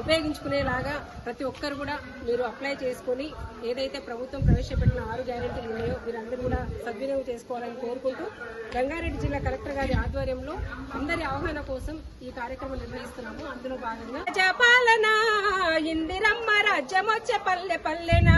ఉపయోగించుకునేలాగా ప్రతి ఒక్కరు కూడా మీరు అప్లై చేసుకొని ఏదైతే ప్రభుత్వం ప్రవేశపెట్టిన ఆరు గ్యారెంటీలు ఉన్నాయో మీరందరూ కూడా సద్వినియోగం చేసుకోవాలని కోరుకుంటూ రంగారెడ్డి జిల్లా కలెక్టర్ గారి ఆధ్వర్యంలో అందరి అవగాహన కోసం ఈ కార్యక్రమం నిర్వహిస్తున్నాము. అందులో భాగంగా ప్రజాపాలన ఇందిరమ్మ రాజ్యం వచ్చే పల్లె పల్లెనా